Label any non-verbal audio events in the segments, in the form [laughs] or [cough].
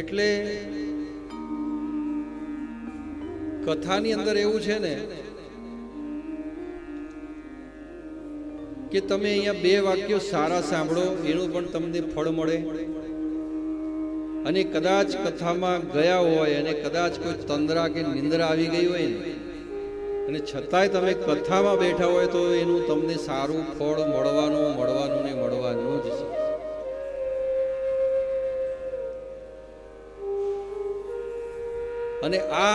એટલે કથાની અંદર એવું છે ને કે તમે અહીંયા બે વાક્યો સારા સાંભળો, એનું પણ તમને ફળ મળે. અને કદાચ કથામાં ગયા હોય અને કદાચ કોઈ તંદ્રા કે નિંદ્રા આવી ગઈ હોય અને છતાંય તમે કથામાં બેઠા હોય તો એનું તમને સારું ફળ મળવાનું મળવાનું ને મળવાનું જ છે. અને આ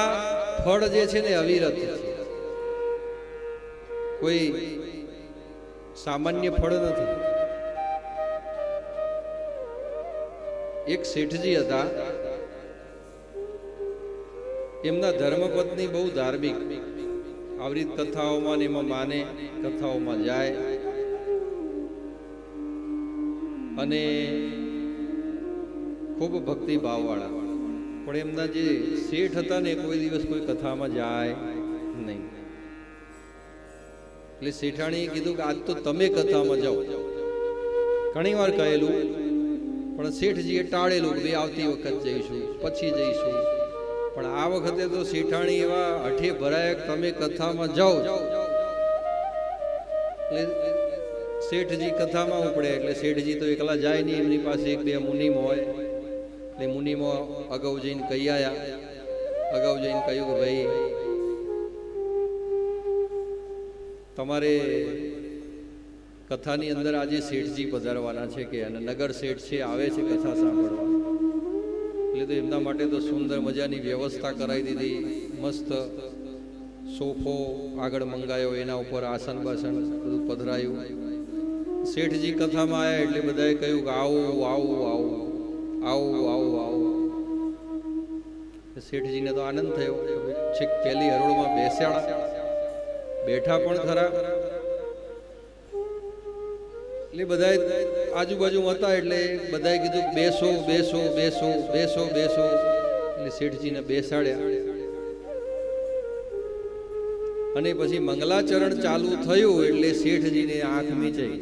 ફળ જે છે ને અવિરત કોઈ સામાન્ય ફળ નથી. એક શેઠજી હતા. એમના ધર્મપત્ની બહુ ધાર્મિક. આવી કથાઓમાં એમાં માને, કથાઓમાં જાય. અને ખૂબ ભક્તિ ભાવવાળા પણ એમના જે શેઠ હતા ને કોઈ દિવસ કોઈ કથામાં જાય નહીં. એટલે શેઠાણીએ કીધું કે આજ તો તમે કથામાં જાઓ. ઘણી વાર કહેલું, પણ શેઠજીએ ટાળેલું કે આવતી વખત જઈશું, પછી જઈશું. પણ આ વખતે તો શેઠાણી એવા અઠે ભરાયક, તમે કથામાં જાઓ. એટલે શેઠજી કથામાં ઉપડે, એટલે શેઠજી તો એકલા જાય નહીં, એમની પાસે એક બે મુનિમ હોય. એટલે મુનિમાં અગાઉ જઈને કહી આયા. અગાઉ જઈને કહ્યું કે ભાઈ, તમારે કથાની અંદર આજે શેઠજી પધારવાના છે કે અને નગર શેઠ છે, આવે છે કથા સાંભળવા. એટલે તો એમના માટે તો સુંદર મજાની વ્યવસ્થા કરાવી દીધી. મસ્ત સોફો આગળ મંગાયો, એના ઉપર આસન બાસન બધું પધરાયું. શેઠજી કથામાં આવ્યા એટલે બધાએ કહ્યું કે આવો આવો આવો. આવો આવો આવો. શેઠજીને તો આનંદ થયો. છેક પેલી હરોળમાં બેસ્યા બેઠા પણ ખરા. એટલે બધા આજુબાજુ હતા એટલે બધાએ કીધું, બેસો બેસો બેસો બેસો બેસો. એટલે શેઠજીને બેસાડ્યા. અને પછી મંગલાચરણ ચાલુ થયું એટલે શેઠજીને આંખ મીચાઈ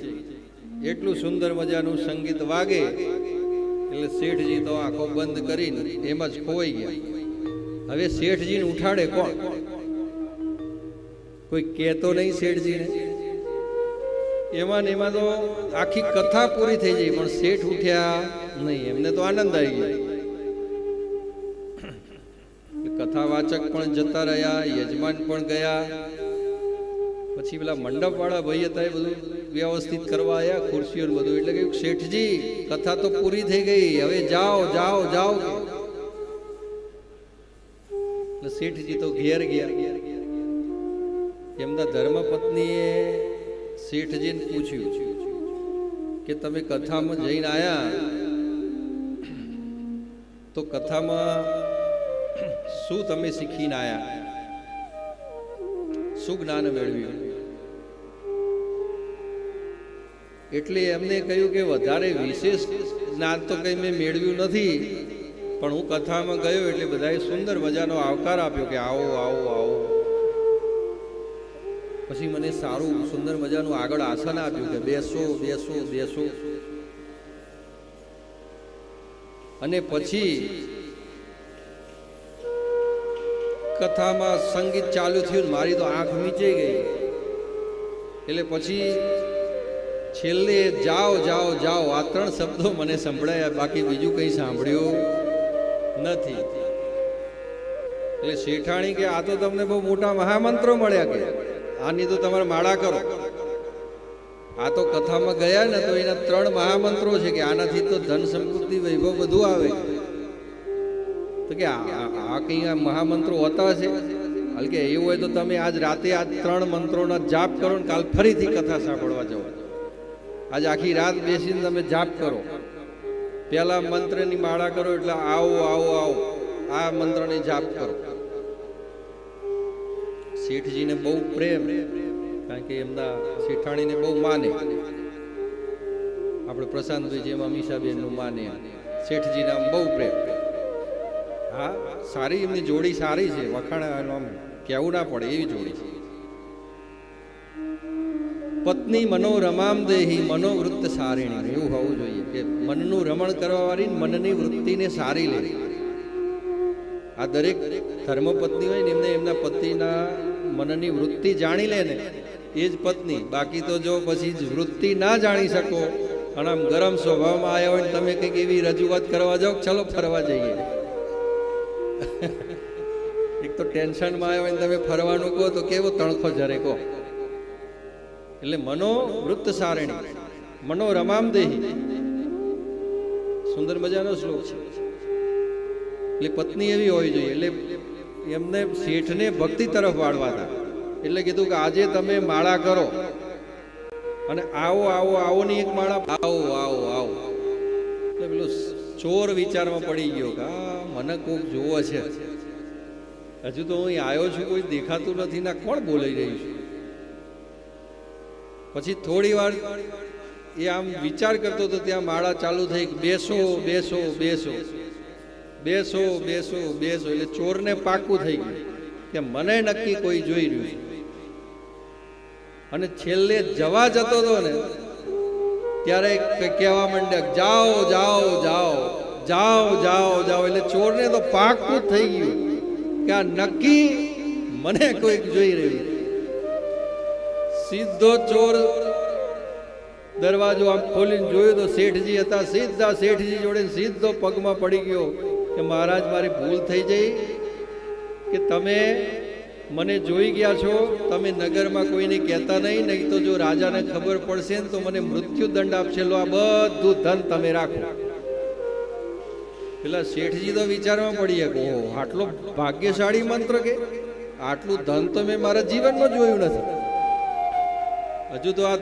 એટલું સુંદર મજાનું સંગીત વાગે. એટલે શેઠજી તો આંખો બંધ કરીને એમ જ ખોવાઈ ગયા. હવે શેઠજીને ઉઠાડે કોણ? કોઈ કહેતો નહીં શેઠજીને. એમાં ને એમાં તો આખી કથા પૂરી થઈ ગઈ પણ શેઠ ઉઠ્યા નહીં. એમને તો આનંદ આવી ગયો. કથાવાચક પણ જતા રહ્યા, યજમાન પણ ગયા. પછી પેલા મંડપ વાળા ભાઈ હતા એ બધું વ્યવસ્થિત કરવા આવ્યા ખુરશીઓ ને બધું એટલે કહ્યું શેઠજી કથા તો પૂરી થઈ ગઈ હવે જાઓ જાઓ જાઓ એટલે શેઠજી તો ઘેર ગયા એમના ધર્મપત્નીએ શેઠજીને પૂછ્યું કે તમે કથામાં જઈને આયા તો કથામાં શું તમે શીખીને આયા? શું જ્ઞાન મેળવ્યું? એટલે એમને કહ્યું કે વધારે વિશેષ જ્ઞાન તો કંઈ મેં મેળવ્યું નથી. પણ હું કથામાં ગયો એટલે બધાએ સુંદર મજાનો આવકાર આપ્યો કે આવો આવો આવો. પછી મને સારું, સુંદર મજાનું આગળ આસન આપ્યું કે બેસો બેસો બેસો. અને પછી કથામાં સંગીત ચાલુ થયું મારી તો આંખ મીચાઈ ગઈ. એટલે પછી છેલ્લે જાઓ જાઓ જાઓ. આ ત્રણ શબ્દો મને સંભળાયા. બાકી બીજું કંઈ સાંભળ્યું નથી. એટલે શેઠાણી કે, આ તો તમને બહુ મોટા મહામંત્રો મળ્યા કે. આની તો તમારે માળા કરો. આ તો કથામાં ગયા ને, તો એના ત્રણ મહામંત્રો છે કે, આનાથી તો ધન સંપત્તિ વૈભવ બધું આવે. તો કે, આ કઈ મહામંત્રો હોતા છે? હાલ કે એવું હોય તો તમે આજ રાતે આ ત્રણ મંત્રોના જાપ કરો ને કાલ ફરીથી કથા સાંભળવા જાઓ. આજ આખી રાત બેસીને તમે જાપ કરો. પહેલા મંત્રની માળા કરો એટલે આવો આવો આવો. આ મંત્રને જાપ કરો. શેઠજીને બહુ પ્રેમ, કારણ કે એમના શેઠાણીને બહુ માને. આપણે પ્રશાંતભાઈ જેમ અમીષાબેનનું માને શેઠજીને આમ બહુ પ્રેમ. હા, સારી એમની જોડી સારી છે વખાણ આમ કહેવું ના પડે, એવી જોડી છે. પત્ની મનોરમામ દેહી મનોવૃત્ત સારીણી એવું હોવું જોઈએ કે મનનું રમણ કરવાવાળી મનની વૃત્તિને સારી લે. આ દરેક ધર્મપત્ની હોય ને એમને એમના પતિના મનની વૃત્તિ જાણી લે ને, એ જ પત્ની. બાકી તો જો પછી જ વૃત્તિ ના જાણી શકો અને આમ ગરમ સ્વભાવમાં આવ્યા હોય ને તમે કંઈક એવી રજૂઆત કરવા જાઓ ચલો ફરવા જઈએ. [laughs] એક તો ટેન્શનમાં આવ્યા હોય ને તમે ફરવાનું કહો તો કેવો તણખો જરે કહો એટલે મનો વૃત્ત સારણી, મનો રમામ દેહી. સુંદર મજાનો શ્લોક છે. એટલે પત્ની એવી હોવી જોઈએ, એટલે એમને શેઠને ભક્તિ તરફ વાળવા હતા. એટલે કીધું કે આજે તમે માળા કરો. અને આવો આવો આવો ની એક માળા. આવો આવો આવો. એટલે પેલો ચોર વિચારમાં પડી ગયો કે મને કોક જોવો છે. હજુ તો હું આવ્યો છું, કોઈ દેખાતું નથી. ના, કોણ બોલાઈ રહ્યું છે? પછી થોડી વાર એ આમ વિચાર કરતો તો ત્યાં માળા ચાલુ થઈ બેસો બેસો બેસો. બેસો બેસો બેસો. એટલે ચોરને પાકું થઈ ગયું કે મને નક્કી કોઈ જોઈ રહ્યું અને છેલ્લે જવા જતો હતો ને ત્યારે કહેવા માંડ્યા જાઓ જાઓ જાઓ જાઓ જાઓ જાઓ. એટલે ચોરને તો પાકું થઈ ગયું કે આ નક્કી મને કોઈક જોઈ રહ્યું સીધો ચોર દરવાજો આમ ખોલીને જોયું તો શેઠજી હતા. સીધા શેઠજી જોડે સીધો પગમાં પડી ગયો કે મહારાજ, મારી ભૂલ થઈ જઈ કે તમે મને જોઈ ગયા છો. તમે નગરમાં કોઈને કહેતા નહીં નહીં તો જો રાજાને ખબર પડશે ને તો મને મૃત્યુ દંડ આપશે. લો, આ બધું ધન તમે રાખો. પેલા શેઠજી તો વિચારમાં પડી કે, ઓહો, આટલો ભાગ્યશાળી મંત્ર કે? આટલું ધન તો મેં મારા જીવનમાં જોયું નથી. હજુ તો આ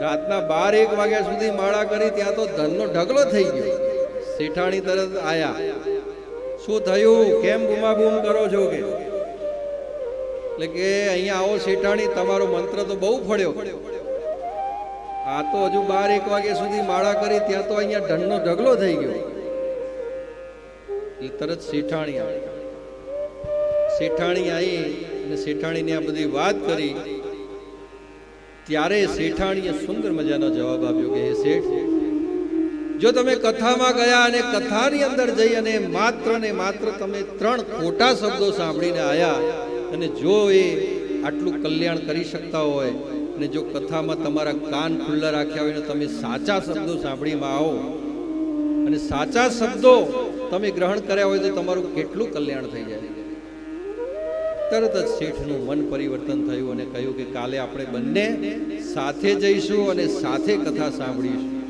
રાતના બાર એક વાગ્યા સુધી માળા કરી ત્યાં તો ધનનો ઢગલો થઈ ગયો. શેઠાણી તરત આયા. શું થયું? કેમ બૂમાબૂમ કરો છો કે? એટલે કે અહીંયા આવો શેઠાણી, તમારો મંત્ર તો બહુ ફળ્યો. આ તો હજુ બાર એક વાગ્યા સુધી માળા કરી ત્યાં તો અહીંયા ધનનો ઢગલો થઈ ગયો. એ તરત શેઠાણી આવી. શેઠાણી આવી અને શેઠાણીને આ બધી વાત કરી. ત્યારે શેઠાણીએ સુંદર મજાનો જવાબ આપ્યો કે, હે શેઠ, જો તમે કથામાં ગયા અને કથાની અંદર જઈ અને માત્ર ને માત્ર તમે ત્રણ ખોટા શબ્દો સાંભળીને આયા અને જો એ આટલું કલ્યાણ કરી શકતા હોય અને જો કથામાં તમારા કાન ખુલ્લા રાખ્યા હોય ને તમે સાચા શબ્દો સાંભળીમાં આવો અને સાચા શબ્દો તમે ગ્રહણ કર્યા હોય તો તમારું કેટલું કલ્યાણ થઈ જાય. તરત જ શેઠનું મન પરિવર્તન થયું અને કહ્યું કે કાલે આપણે બંને સાથે જઈશું અને સાથે કથા સાંભળીશું.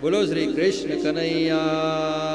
બોલો શ્રી કૃષ્ણ કનૈયા.